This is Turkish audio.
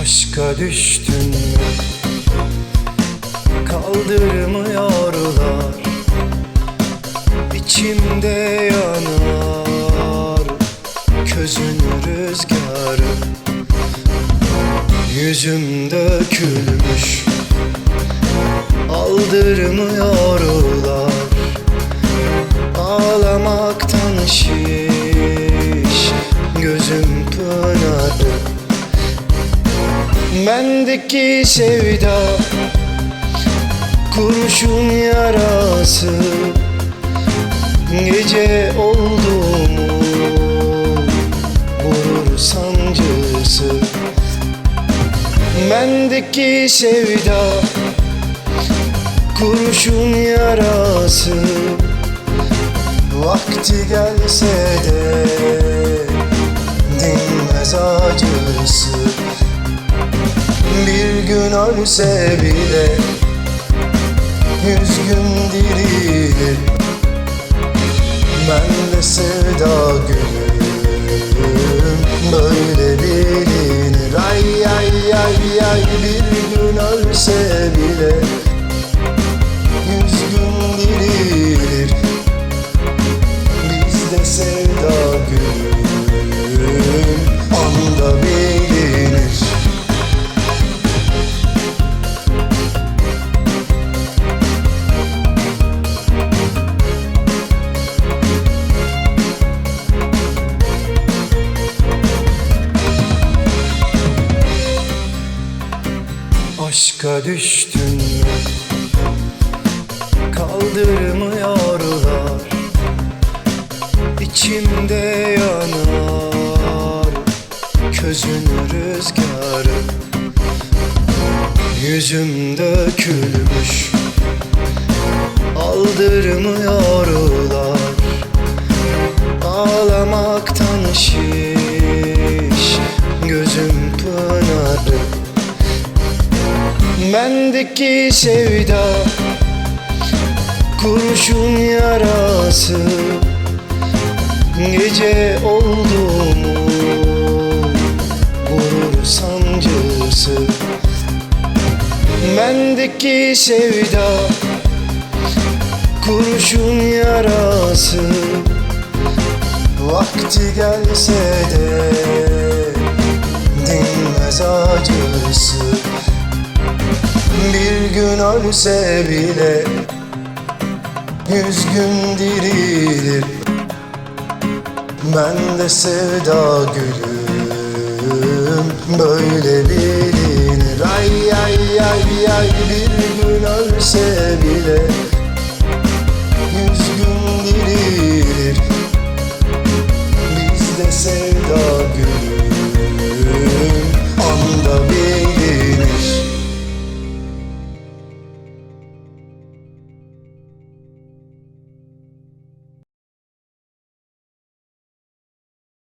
Aşka düştün mü? Kaldırmıyorlar. İçimde yanar. Közün rüzgarı. Yüzüm dökülmüş. Aldırmıyorlar. Ağlamaktan şiş Bendeki sevda Kurşun yarası Gece oldu mu Vurur sancısı. Bendeki sevda Kurşun yarası Vakti gelse de Dinmez acısı gün ölse bile Yüz gün dirilir Aşka düştün mü? Kaldırmıyorlar. İçimde yanar. Közün rüzgarı. Yüzüm dökülmüş. Aldırmıyorlar Bendeki sevda Kurşun yarası. Gece oldu mu Vurur sancısı. Bendeki sevda Kurşun yarası. Vakti gelse de Dinmez acısı bir gün ölse bile Yüz gün dirilir. Ben de sevda gülüm Böyle bilinir. Ay ay ay ay bilinir